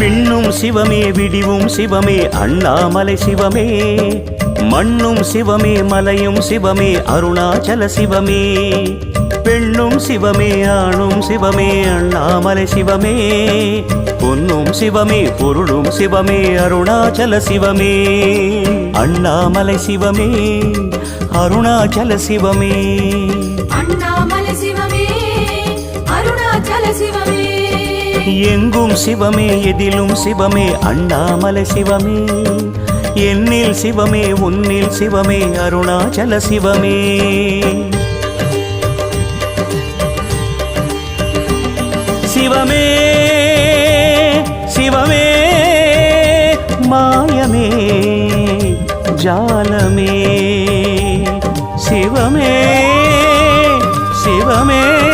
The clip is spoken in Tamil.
விண்ணும் சிவமே விடிவும் சிவமே அண்ணாமலை சிவமே. மண்ணும் சிவமே மலையும் சிவமே அருணாச்சல சிவமே. பெண்ணும் சிவமே ஆணும் சிவமே அண்ணாமலை சிவமே. பொன்னும் சிவமே பொருளும் சிவமே அருணாச்சல சிவமே. அண்ணாமலை சிவமே அருணாச்சல சிவமே. அண்ணாமலை சிவமே அருணாச்சல சிவமே. எங்கும் சிவமே எதிலும் சிவமே அண்ணாமலை சிவமே. என்னில் சிவமே உன்னில் சிவமே அருணாச்சல சிவமே. சிவமே சிவமே மாயமே ஜாலமே. சிவமே சிவமே